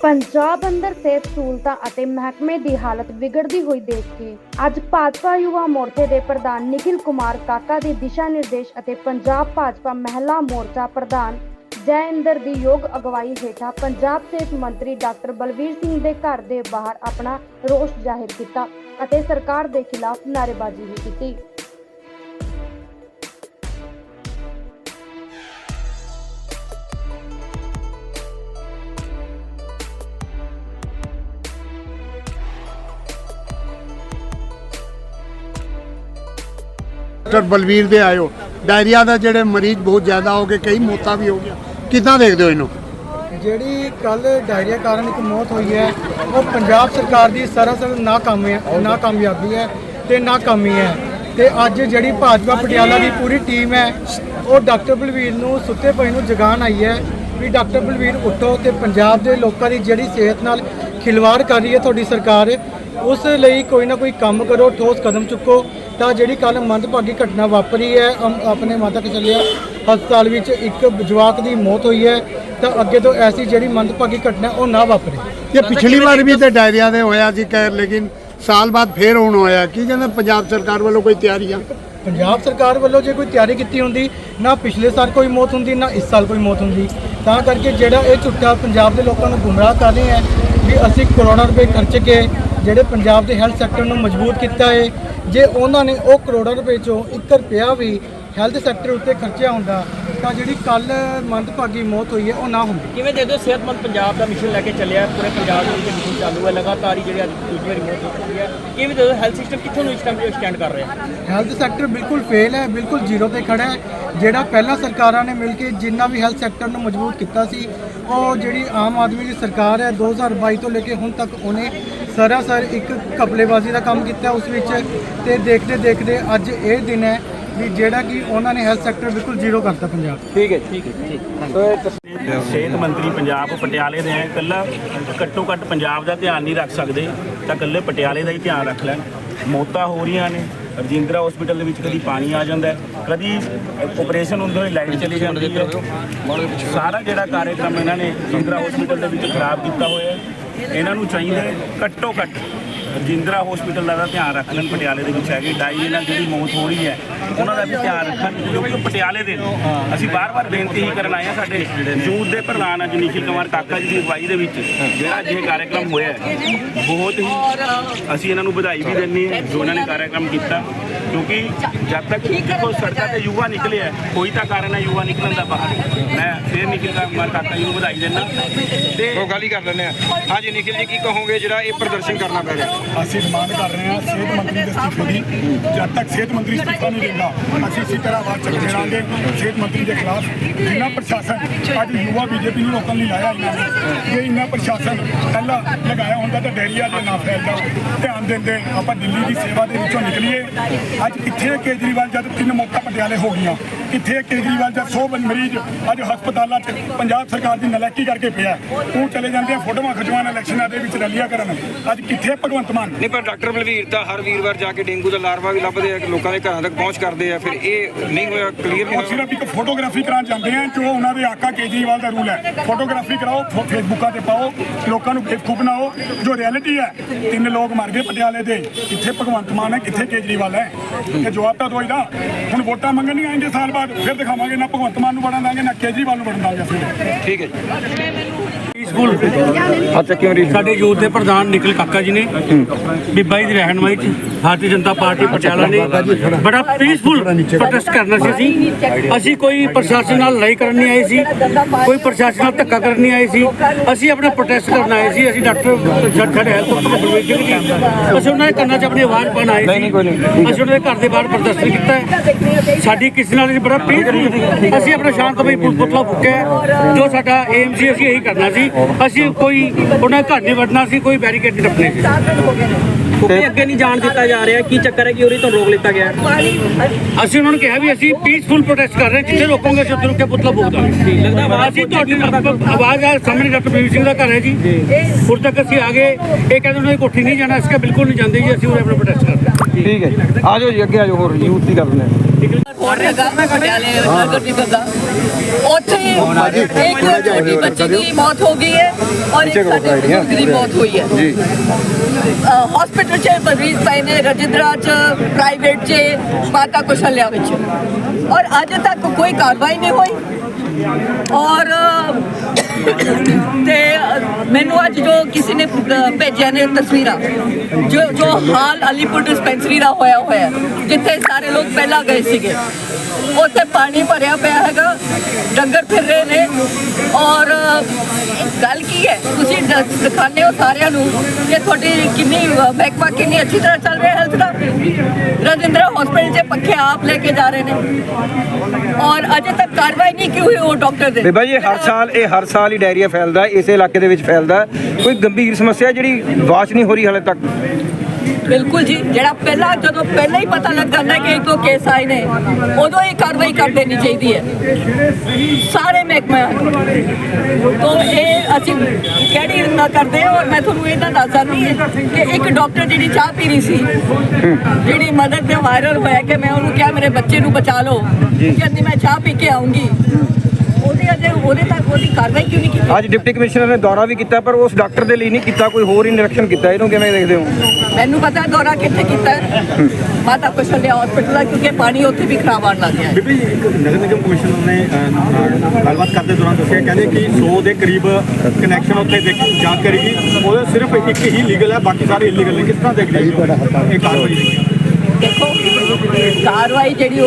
ਪੰਜਾਬ ਅੰਦਰ ਸਿਹਤ ਸਹੂਲਤਾਂ ਅਤੇ ਮਹਿਕਮੇ ਦੀ ਹਾਲਤ ਵਿਗੜਦੀ ਹੋਈ ਦੇਖ ਕੇ ਅੱਜ ਭਾਜਪਾ ਯੁਵਾ ਮੋਰਚੇ ਦੇ ਪ੍ਰਧਾਨ ਨਿਖਿਲ ਕੁਮਾਰ ਕਾਕਾ ਦੇ ਦਿਸ਼ਾ ਨਿਰਦੇਸ਼ ਅਤੇ ਪੰਜਾਬ ਭਾਜਪਾ ਮਹਿਲਾ ਮੋਰਚਾ ਪ੍ਰਧਾਨ ਜੈ ਇੰਦਰ ਦੀ ਯੋਗ ਅਗਵਾਈ ਹੇਠਾਂ ਪੰਜਾਬ ਸਿਹਤ ਮੰਤਰੀ ਡਾਕਟਰ ਬਲਵੀਰ ਸਿੰਘ ਦੇ ਘਰ ਦੇ ਬਾਹਰ ਆਪਣਾ ਰੋਸ ਜ਼ਾਹਿਰ ਕੀਤਾ ਅਤੇ ਸਰਕਾਰ ਦੇ ਖਿਲਾਫ ਨਾਅਰੇਬਾਜ਼ੀ ਵੀ ਕੀਤੀ। ਡਾਕਟਰ ਬਲਵੀਰ ਦੇ ਆਇਓ। ਡਾਇਰੀਆ ਦਾ ਜਿਹੜੇ ਮਰੀਜ਼ ਬਹੁਤ ਜ਼ਿਆਦਾ ਹੋ ਗਏ, ਕਈ ਮੌਤਾਂ ਵੀ ਹੋ ਗਈਆਂ। ਕਿੱਦਾਂ ਦੇਖਦੇ ਹੋ ਇਹਨੂੰ? ਜਿਹੜੀ ਕੱਲ ਡਾਇਰੀਆ ਕਾਰਨ ਇੱਕ ਮੌਤ ਹੋਈ ਹੈ, ਉਹ ਪੰਜਾਬ ਸਰਕਾਰ ਦੀ ਸਰਾਸਰ ਨਾਕਾਮੀ ਹੈ, ਨਾਕਾਮਯਾਬੀ ਹੈ ਤੇ ਨਾਕਾਮੀ ਹੈ। ਤੇ ਅੱਜ ਜਿਹੜੀ ਭਾਜਪਾ ਪਟਿਆਲਾ ਦੀ ਪੂਰੀ ਟੀਮ ਹੈ, ਉਹ ਡਾਕਟਰ ਬਲਵੀਰ ਨੂੰ ਸੁੱਤੇ ਪਏ ਨੂੰ ਜਗਾਉਣ ਆਈ ਹੈ ਵੀ ਡਾਕਟਰ ਬਲਵੀਰ ਉੱਠੋ ਤੇ ਪੰਜਾਬ ਦੇ ਲੋਕਾਂ ਦੀ ਜਿਹੜੀ ਸਿਹਤ ਨਾਲ ਖਿਲਵਾੜ ਕਰ ਰਹੀ ਹੈ ਤੁਹਾਡੀ ਸਰਕਾਰ, ਉਸ ਲਈ ਕੋਈ ਨਾ ਕੋਈ ਕੰਮ ਕਰੋ, ਠੋਸ ਕਦਮ ਚੁੱਕੋ। ਤਾਂ ਜਿਹੜੀ ਕੱਲ ਮੰਦਭਾਗੀ ਘਟਨਾ ਵਾਪਰੀ ਹੈ ਆਪਣੇ ਮਾਤਾ ਕਿ ਚੱਲਿਆ ਹਸਪਤਾਲ ਵਿੱਚ ਇੱਕ ਜਵਾਕ ਦੀ ਮੌਤ ਹੋਈ ਹੈ ਤਾਂ ਅੱਗੇ ਤੋਂ ਐਸੀ ਜਿਹੜੀ ਮੰਦਭਾਗੀ ਘਟਨਾ ਉਹ ਨਾ ਵਾਪਰੇ। ਇਹ ਪਿਛਲੀ ਵਾਰ ਵੀ ਤੇ ਡਾਇਰੀਆ ਦੇ ਹੋਇਆ ਸੀ ਕਹਿਰ ਲੇਕਿਨ ਸਾਲ ਬਾਅਦ ਫੇਰ ਹੁਣ ਹੋਇਆ। ਕੀ ਕਹਿੰਦੇ ਪੰਜਾਬ ਸਰਕਾਰ ਵੱਲੋਂ ਕੋਈ ਤਿਆਰੀ ਆ ਪੰਜਾਬ ਸਰਕਾਰ ਵੱਲੋਂ ਜੇ ਕੋਈ ਤਿਆਰੀ ਕੀਤੀ ਹੁੰਦੀ ਨਾ ਪਿਛਲੇ ਸਾਲ ਕੋਈ ਮੌਤ ਹੁੰਦੀ ਨਾ ਇਸ ਸਾਲ ਕੋਈ ਮੌਤ ਹੁੰਦੀ। ਤਾਂ ਕਰਕੇ ਜਿਹੜਾ ਇਹ ਝੁੱਟਾ ਪੰਜਾਬ ਦੇ ਲੋਕਾਂ ਨੂੰ ਗੁੰਮਰਾਹ ਕਰ ਰਹੇ ਹੈ ਵੀ ਅਸੀਂ ਕਰੋੜਾਂ ਰੁਪਏ ਖਰਚ ਕੇ ਜਿਹੜੇ ਪੰਜਾਬ ਦੇ ਹੈਲਥ ਸੈਕਟਰ ਨੂੰ ਮਜ਼ਬੂਤ ਕੀਤਾ ਹੈ ਜੇ ਉਹਨਾਂ ਨੇ ਉਹ ਕਰੋੜਾਂ ਰੁਪਏ ਚੋਂ 1 ਰੁਪਿਆ ਵੀ ਹੈਲਥ ਸੈਕਟਰ ਉੱਤੇ ਖਰਚਿਆ ਹੁੰਦਾ ਤਾਂ ਜਿਹੜੀ ਕੱਲ ਮੰਦਭਾਗੀ ਮੌਤ ਹੋਈ ਹੈ ਉਹ ਨਾ ਹੁੰਦੀ। ਕਿਵੇਂ ਦੇਖਦੇ ਹੋ ਸਿਹਤਮੰਦ ਪੰਜਾਬ ਦਾ ਮਿਸ਼ਨ ਲੈ ਕੇ ਚੱਲਿਆ? ਪੂਰੇ ਪੰਜਾਬ ਦੇ ਵਿੱਚ ਮਿਸ਼ਨ ਚਾਲੂ ਹੈ ਲਗਾਤਾਰ ਹੀ ਜਿਹੜੀ ਅੱਜ ਦੂਜੀ ਵਾਰੀ ਮੌਤ ਹੋ ਚੁੱਕੀ ਹੈ। ਕਿਵੇਂ ਦੇਖਦੇ ਹੈਲਥ ਸਿਸਟਮ ਕਿੱਥੋਂ ਨੂੰ ਇਸ ਟਾਈਮ ਸਟੈਂਡ ਕਰ ਰਿਹਾ? ਹੈ ਹੈਲਥ ਸੈਕਟਰ ਬਿਲਕੁਲ ਫੇਲ ਹੈ ਬਿਲਕੁਲ ਜ਼ੀਰੋ ਤੇ ਖੜਾ ਹੈ। ਜਿਹੜਾ ਪਹਿਲਾਂ ਸਰਕਾਰਾਂ ਨੇ ਮਿਲ ਕੇ ਜਿੰਨਾ ਵੀ ਹੈਲਥ ਸੈਕਟਰ ਨੂੰ ਮਜ਼ਬੂਤ ਕੀਤਾ ਸੀ ਉਹ ਜਿਹੜੀ ਆਮ ਆਦਮੀ ਦੀ ਸਰਕਾਰ ਹੈ 2022 ਤੋਂ ਲੈ ਕੇ ਹੁਣ ਤੱਕ ਉਹਨੇ ਸਰਾਸਰ ਇੱਕ ਕਪਲੇਬਾਜ਼ੀ ਦਾ ਕੰਮ ਕੀਤਾ ਉਸ ਵਿੱਚ ਤੇ ਦੇਖਦੇ ਦੇਖਦੇ ਅੱਜ ਇਹ ਦਿਨ ਹੈ ਵੀ ਜਿਹੜਾ ਕਿ ਉਹਨਾਂ ਨੇ ਹੈਲਥ ਸੈਕਟਰ ਬਿਲਕੁਲ ਜ਼ੀਰੋ ਕਰਤਾ ਪੰਜਾਬ। ਠੀਕ ਹੈ ਠੀਕ ਹੈ ਸਿਹਤ ਮੰਤਰੀ ਪੰਜਾਬ ਪਟਿਆਲੇ ਦੇ ਹੈ ਇਕੱਲਾ ਘੱਟੋ ਘੱਟ ਪੰਜਾਬ ਦਾ ਧਿਆਨ ਨਹੀਂ ਰੱਖ ਸਕਦੇ ਤਾਂ ਇਕੱਲੇ ਪਟਿਆਲੇ ਦਾ ਹੀ ਧਿਆਨ ਰੱਖ ਲੈਣ। ਮੌਤਾਂ ਹੋ ਰਹੀਆਂ ਨੇ ਰਜਿੰਦਰਾ ਹਸਪੀਟਲ ਦੇ ਵਿੱਚ ਕਦੀ ਪਾਣੀ ਆ ਜਾਂਦਾ ਕਦੀ ਆਪਰੇਸ਼ਨ ਹੁੰਦੇ ਹੋਏ ਲਾਈਟ ਚਲੀ ਜਾਂਦੀ ਹੈ। ਸਾਰਾ ਜਿਹੜਾ ਕਾਰਜਕ੍ਰਮ ਇਹਨਾਂ ਨੇ ਰਜਿੰਦਰਾ ਹਸਪੀਟਲ ਦੇ ਵਿੱਚ ਖਰਾਬ ਕੀਤਾ ਹੋਇਆ ਹੈ ਇਹਨਾਂ ਨੂੰ ਚਾਹੀਦਾ ਹੈ ਘੱਟੋ ਘੱਟ ਰਜਿੰਦਰਾ ਹਸਪੀਟਲ ਦਾ ਤਾਂ ਧਿਆਨ ਰੱਖ ਲੈਣ ਪਟਿਆਲੇ ਦੇ ਵਿੱਚ ਹੈਗੇ। ਡਾਈ ਨਾਲ ਜਿਹੜੀ ਮੌਤ ਹੋ ਰਹੀ ਹੈ, ਉਹਨਾਂ ਦਾ ਵੀ ਧਿਆਨ ਰੱਖਣ, ਕਿਉਂਕਿ ਪਟਿਆਲੇ ਦੇ ਅਸੀਂ ਬਾਰ-ਬਾਰ ਬੇਨਤੀ ਹੀ ਕਰਨ ਆਏ ਹਾਂ ਸਾਡੇ ਯੂਥ ਦੇ ਪ੍ਰਧਾਨ ਅੱਜ ਨਿਖਿਲ ਕੁਮਾਰ ਕਾਕਾ ਜੀ ਦੀ ਅਗਵਾਈ ਦੇ ਵਿੱਚ, ਜਿਹੜਾ ਅੱਜ ਇਹ ਕਾਰਜਕ੍ਰਮ ਹੋਇਆ ਬਹੁਤ ਹੀ ਅਸੀਂ ਇਹਨਾਂ ਨੂੰ ਵਧਾਈ ਵੀ ਦਿੰਦੇ ਹਾਂ ਜੋ ਉਹਨਾਂ ਨੇ ਕਾਰਜਕ੍ਰਮ ਕੀਤਾ, ਕਿਉਂਕਿ ਜਦ ਤੱਕ ਦੇਖੋ ਸੜਕਾਂ ਤੇ ਯੁਵਾ ਨਿਕਲਿਆ ਕੋਈ ਤਾਂ ਕਾਰਨ ਹੈ ਯੁਵਾ ਨਿਕਲਣ ਦਾ ਬਾਹਰ। ਮੈਂ ਫਿਰ ਨਿਖਿਲ ਕੁਮਾਰ ਕਾਕਾ ਜੀ ਨੂੰ ਵਧਾਈ ਦਿੰਦਾ। ਤੇ ਉਹ ਗੱਲ ਹੀ ਕਰ ਲੈਂਦੇ ਆ ਹਾਂਜੀ, ਨਿਖਿਲ ਜੀ, ਕੀ ਕਹੋਗੇ ਜਿਹੜਾ ਇਹ ਪ੍ਰਦਰਸ਼ਨ ਕਰਨਾ ਪੈ ਰਿਹਾ? ਅਸੀਂ ਡਿਮਾਂਡ ਕਰ ਰਹੇ ਹਾਂ ਸਿਹਤ ਮੰਤਰੀ ਦੇ ਅਸਤੀਫੇ ਦੀ। ਜਦ ਤੱਕ ਸਿਹਤ ਮੰਤਰੀ ਅਸਤੀਫਾ ਨਹੀਂ ਦਿੰਦਾ ਅਸੀਂ ਇਸੇ ਤਰ੍ਹਾਂ ਆਵਾਜ਼ ਚੱਕਦੇ ਰਹਾਂਗੇ ਸਿਹਤ ਮੰਤਰੀ ਦੇ ਖਿਲਾਫ ਜਿੰਨਾ ਪ੍ਰਸ਼ਾਸਨ ਅੱਜ ਯੁਵਾ ਬੀਜੇਪੀ ਨੂੰ ਲੋਕਾਂ ਲਈ ਲਾਇਆ ਇਹਨਾਂ ਨੇ ਜੇ ਇੰਨਾ ਪ੍ਰਸ਼ਾਸਨ ਪਹਿਲਾਂ ਲਗਾਇਆ ਹੁੰਦਾ ਤਾਂ ਡੈਰੀਆ ਦੇ ਨਾ ਫੈਲਦਾ। ਧਿਆਨ ਦਿੰਦੇ, ਆਪਾਂ ਦਿੱਲੀ ਦੀ ਸੇਵਾ ਦੇ ਵਿੱਚੋਂ ਨਿਕਲੀਏ। ਅੱਜ ਕਿੱਥੇ ਕੇਜਰੀਵਾਲ ਜਦ ਤਿੰਨ ਮੌਤਾਂ ਪਟਿਆਲੇ ਹੋ ਗਈਆਂ, ਕਿੱਥੇ ਕੇਜਰੀਵਾਲ ਜਦ 100 ਮਰੀਜ਼ ਅੱਜ ਹਸਪਤਾਲਾਂ 'ਚ ਪੰਜਾਬ ਸਰਕਾਰ ਦੀ ਨਲਾਇਕੀ ਕਰਕੇ ਪਿਆ ਉਹ ਚਲੇ ਜਾਂਦੇ ਆ ਫੋਟੋਆਂ ਖਿਚਵਾਉਣ, ਇਲੈਕਸ਼ਨਾਂ ਦੇ ਵਿੱਚ ਰੈਲੀਆਂ ਕਰਨ। ਅੱਜ ਕਿੱਥੇ ਭਗਵੰਤ ਭਗਵੰਤ ਮਾਨ। ਨਹੀਂ ਪਰ ਡਾਕਟਰ ਬਲਵੀਰ ਤਾਂ ਹਰ ਵੀਰਵਾਰ ਜਾ ਕੇ ਡੇਂਗੂ ਦਾ ਲਾਰਵਾ ਵੀ ਲੱਭਦੇ ਆ ਲੋਕਾਂ ਦੇ ਘਰਾਂ ਤੱਕ ਪਹੁੰਚ ਕਰਦੇ ਆ ਫਿਰ ਇਹ ਨਹੀਂ ਹੋਇਆ ਕਲੀਅਰ ਨਹੀਂ ਉਹ ਹੋਇਆ। ਸਿਰਫ ਇੱਕ ਫੋਟੋਗ੍ਰਾਫੀ ਕਰਾਉਣ ਜਾਂਦੇ ਆ ਜੋ ਉਹਨਾਂ ਦੇ ਆਕਾ ਕੇਜਰੀਵਾਲ ਦਾ ਰੂਲ ਹੈ। ਫੋਟੋਗ੍ਰਾਫੀ ਕਰਾਓ ਫੇਸਬੁੱਕਾਂ ਤੇ ਪਾਓ ਲੋਕਾਂ ਨੂੰ ਬੇਵਕੂਫ ਬਣਾਓ ਜੋ ਰਿਐਲਿਟੀ ਹੈ ਤਿੰਨ ਲੋਕ ਮਰ ਗਏ ਪਟਿਆਲੇ ਦੇ। ਕਿੱਥੇ ਭਗਵੰਤ ਮਾਨ ਹੈ ਕਿੱਥੇ ਕੇਜਰੀਵਾਲ ਹੈ? ਇਹ ਜਵਾਬ ਤਾਂ ਦੋ ਦਾ। ਹੁਣ ਵੋਟਾਂ ਮੰਗਣ ਨਹੀਂ ਆਏਂਗੇ ਸਾਲ ਬਾਅਦ ਫਿਰ ਦਿਖਾਵਾਂਗੇ ਨਾ ਭਗਵੰਤ ਮਾਨ ਨੂੰ ਵੜਨ ਦਾਂਗੇ ਨਾ ਕੇਜਰੀਵਾਲ ਨੂੰ ਵੜਨ ਦਾਂਗੇ ਠੀਕ ਹੈ ਜੀ। ਪੀਸਫੁਲ ਅੱਛਾ ਕਿਉਂ ਰੀ ਸਾਡੇ ਯੂਥ ਦੇ ਪ੍ਰਧਾਨ ਨਿਖਿਲ ਕਾਕਾ ਜੀ ਨੇ। ਬੀਬਾ ਜੀ ਦੀ ਰਹਿਨਮਾਈ ਚ ਭਾਰਤੀ ਜਨਤਾ ਪਾਰਟੀ ਪਟਿਆਲਾ ਨੇ ਬੜਾ ਪੀਸਫੁਲ ਪ੍ਰੋਟੈਸਟ ਕਰਨਾ ਸੀ ਅਸੀਂ। ਅਸੀਂ ਕੋਈ ਪ੍ਰਸ਼ਾਸਨ ਨਾਲ ਲੜਾਈ ਕਰਨ ਨਹੀਂ ਆਏ ਸੀ। ਕੋਈ ਪ੍ਰਸ਼ਾਸਨ ਨਾਲ ਧੱਕਾ ਕਰਨ ਨਹੀਂ ਆਏ ਸੀ। ਅਸੀਂ ਆਪਣਾ ਪ੍ਰੋਟੈਸਟ ਕਰਨ ਆਏ ਸੀ। ਅਸੀਂ ਡਾਕਟਰ ਜੱਟ ਸਾਡੇ ਹੈਲਥ ਸਿੰਘ ਜੀ ਅਸੀਂ ਉਹਨਾਂ ਦੇ ਕੰਨਾਂ 'ਚ ਆਪਣੀ ਆਵਾਜ਼ ਪਾਉਣ ਆਏ ਸੀ। ਅਸੀਂ ਉਹਨਾਂ ਦੇ ਘਰ ਦੇ ਬਾਹਰ ਪ੍ਰਦਰਸ਼ਨ ਕੀਤਾ। ਸਾਡੀ ਕਿਸੇ ਨਾਲ ਨਹੀਂ ਬੜਾ ਪੀਸਫੁਲ ਅਸੀਂ ਆਪਣਾ ਸ਼ਾਂਤਮਈ ਪੁਤਲਾ ਫੁੱਕਿਆ। ਜੋ ਸਾਡਾ ਏਮ ਸੀ ਅਸੀਂ ਇਹੀ ਕਰਨਾ ਸੀ। ਅਸੀਂ ਕੋਈ ਉਹਨਾਂ ਘਰ ਨਹੀਂ ਵੜਨਾ ਸੀ ਕੋਈ ਬੈਰੀਕੇਡ ਨਹੀਂ ਟੱਪਣੇ ਸੀ। ਕਿਉਂਕਿ ਅੱਗੇ ਨਹੀਂ ਜਾਣ ਦਿੱਤਾ ਜਾ ਰਿਹਾ ਕੀ ਚੱਕਰ ਹੈ ਕਿ ਉਰੀ ਤੋਂ ਰੋਕ ਲਿੱਤਾ ਗਿਆ? ਅਸੀਂ ਉਹਨਾਂ ਨੂੰ ਕਿਹਾ ਵੀ ਅਸੀਂ ਪੀਸਫੁਲ ਪ੍ਰੋਟੈਸਟ ਕਰ ਰਹੇ ਜਿੱਥੇ ਰੋਕੋਗੇ ਅਸੀਂ ਉੱਥੇ ਰੁਕ ਕੇ ਪੁਤਲਾ ਫੂਕ ਦਾਂਗੇ। ਲੱਗਦਾ ਆਵਾਜ਼ ਅਸੀਂ ਤੁਹਾਡੀ ਆਵਾਜ਼ ਆ ਸਾਹਮਣੇ ਡਾਕਟਰ ਬੀਵੀ ਸਿੰਘ ਦਾ ਘਰ ਹੈ ਜੀ। ਹੁਣ ਤੱਕ ਅਸੀਂ ਆ ਗਏ ਇਹ ਕਹਿੰਦੇ ਉਹਨਾਂ ਦੀ ਕੋਠੀ ਨਹੀਂ ਜਾਣਾ ਅਸੀਂ ਕਿਹਾ ਬਿਲਕੁਲ ਨਹੀਂ ਜਾਂਦੇ ਜੀ ਅਸੀਂ ਉਰੇ ਆਪਣਾ ਪ੍ਰੋਟੈਸਟ ਕਰ ਠੀਕ ਹੈ ਜੀ। ਆਜੋ ਜੀ ਅੱਗੇ ਆਜੋ ਹੋਰ ਯੂਥ ਦੀ ਆ ਹੋਰ ਹੈਗਾ ਪਟਿਆਲੇ ਨਿਗਮ ਦਾ ਉੱਥੇ ਇੱਕ ਛੋਟੀ ਬੱਚੀ ਦੀ ਮੌਤ ਹੋ ਗਈ ਹੈ ਔਰ ਇੱਕ ਸਾਡੇ ਬਜ਼ੁਰਗ ਦੀ ਮੌਤ ਹੋਈ ਹੈ। ਜੀ। ਹਸਪੀਟਲ 'ਚ ਮਰੀਜ਼ ਪਏ ਨੇ ਰਜਿੰਦਰਾ 'ਚ ਪ੍ਰਾਈਵੇਟ 'ਚ ਮਾਤਾ ਕੁਸ਼ਲਿਆ ਵਿੱਚ। ਔਰ ਅੱਜ ਤੱਕ ਕੋਈ ਕਾਰਵਾਈ ਨਹੀਂ ਹੋਈ। ਔਰ ਤੇ ਮੈਨੂੰ ਅੱਜ ਜੋ ਕਿਸੇ ਨੇ ਭੇਜਿਆ ਨੇ ਤਸਵੀਰਾਂ, ਜੋ ਜੋ ਹਾਲ ਅਲੀਪੁਰ ਡਿਸਪੈਂਸਰੀ ਦਾ ਹੋਇਆ ਹੋਇਆ ਜਿੱਥੇ ਸਾਰੇ ਲੋਕ ਪਹਿਲਾਂ ਗਏ ਸੀਗੇ, ਉੱਥੇ ਪਾਣੀ ਭਰਿਆ ਪਿਆ ਹੈਗਾ, ਡੰਗਰ ਫਿਰ ਰਹੇ ਨੇ, ਔਰ ਗੱਲ ਕੀ ਹੈ, ਤੁਸੀਂ ਦ- ਹੋ ਸਾਰਿਆਂ ਨੂੰ ਕਿ ਤੁਹਾਡੀ ਕਿੰਨੀ ਮਹਿਕਮਾ ਕਿੰਨੀ ਅੱਛੀ ਤਰ੍ਹਾਂ ਚੱਲ ਰਿਹਾ ਹੈਲਥ ਦਾ। ਰਜਿੰਦਰਾ ਹਸਪੀਟਲ 'ਚ ਪੱਖੇ ਆਪ ਲੈ ਕੇ ਜਾ ਰਹੇ ਨੇ। ਔਰ ਅਜੇ ਤੱਕ ਕਾਰਵਾਈ ਨਹੀਂ ਕਿਉਂ ਹੋਈ ਉਹ ਡਾਕਟਰ ਦੇ। ਬੇਬਾ ਜੀ ਹਰ ਸਾਲ, ਇਹ ਹਰ ਸਾਲ ਹੀ ਡਾਇਰੀਆ ਫੈਲਦਾ ਇਸੇ ਇਲਾਕੇ ਦੇ ਵਿੱਚ ਫੈਲਦਾ। ਕੋਈ ਗੰਭੀਰ ਸਮੱਸਿਆ ਜਿਹੜੀ ਵਾਚ ਨਹੀਂ ਹੋ ਰਹੀ ਹਾਲੇ ਤੱਕ? ਬਿਲਕੁਲ ਜੀ ਜਿਹੜਾ ਪਹਿਲਾਂ ਜਦੋਂ ਪਹਿਲਾਂ ਹੀ ਪਤਾ ਲੱਗ ਜਾਂਦਾ ਕਿ ਦੋ ਕੇਸ ਆਏ ਨੇ ਉਦੋਂ ਹੀ ਕਾਰਵਾਈ ਕਰ ਦੇਣੀ ਚਾਹੀਦੀ ਹੈ। ਸਾਰੇ ਮਹਿਕਮੇ ਤੋਂ ਇਹ ਅਸੀਂ ਕਿਹੜੀ ਨਾ ਕਰਦੇ ਔਰ ਮੈਂ ਤੁਹਾਨੂੰ ਇਹਦਾ ਦੱਸ ਸਕਦੀ ਹਾਂ ਕਿ ਇੱਕ ਡਾਕਟਰ ਜਿਹੜੀ ਚਾਹ ਪੀ ਰਹੀ ਸੀ ਜਿਹੜੀ ਮਦਦ ਦੇ ਵਾਇਰਲ ਹੋਇਆ ਕਿ ਮੈਂ ਉਹਨੂੰ ਕਿਹਾ ਮੇਰੇ ਬੱਚੇ ਨੂੰ ਬਚਾ ਲਓ। ਕਹਿੰਦੀ ਮੈਂ ਚਾਹ ਪੀ ਕੇ ਆਉਂਗੀ। ਉਹਦੇ ਅਜੇ ਉਹਦੇ ਤੱਕ ਉਹਦੀ ਕਾਰਵਾਈ ਕਿਉਂ ਅੱਜ ਡਿਪਟੀ ਕਮਿਸ਼ਨਰ ਨੇ ਦੌਰਾ ਵੀ ਕੀਤਾ ਪਰ ਉਸ ਡਾਕਟਰ ਦੇ ਲਈ ਨਹੀਂ ਕੀਤਾ ਕੋਈ ਹੋਰ ਹੀ ਨਿਰੀਖਣ ਕੀਤਾ। ਇਹਨੂੰ ਕਿਵੇਂ ਦੇਖਦੇ ਹੋ? ਮੈਨੂੰ ਪਤਾ ਦੌਰਾ ਕਿੱਥੇ ਕੀਤਾ ਹੈ। ਮਾਤਾ ਕੁਸ਼ਲਿਆ ਹਸਪੀਟਲ ਦਾ ਕਿਉਂਕਿ ਪਾਣੀ ਉੱਥੇ ਵੀ ਖਰਾਬ ਆਉਣ ਲੱਗ ਗਿਆ ਹੈ। ਬੀਬੀ ਇੱਕ ਨਗਰ ਨਿਗਮ ਕਮਿਸ਼ਨਰ ਨੇ ਅਹ, ਗੱਲਬਾਤ ਕਰਦੇ ਦੌਰਾਨ ਦੱਸਿਆ ਕਹਿੰਦੇ ਕਿ 100 ਦੇ ਕਰੀਬ ਕਨੈਕਸ਼ਨ ਉੱਥੇ ਦੇਖ ਜਾਂਚ ਕਰੇਗੀ ਉਹਦੇ ਸਿਰਫ ਇੱਕ ਹੀ ਲੀਗਲ ਹੈ ਬਾਕੀ ਸਾਰੇ ਇਲੀਗਲ ਨੇ। ਕਿਸ ਤਰ੍ਹਾਂ ਦੇਖਦੇ ਹੋ? ਇਹ ਕਾਰਵਾਈ ਦੇਖੋ ਕਾਰਵਾਈ ਜਿਹੜੀ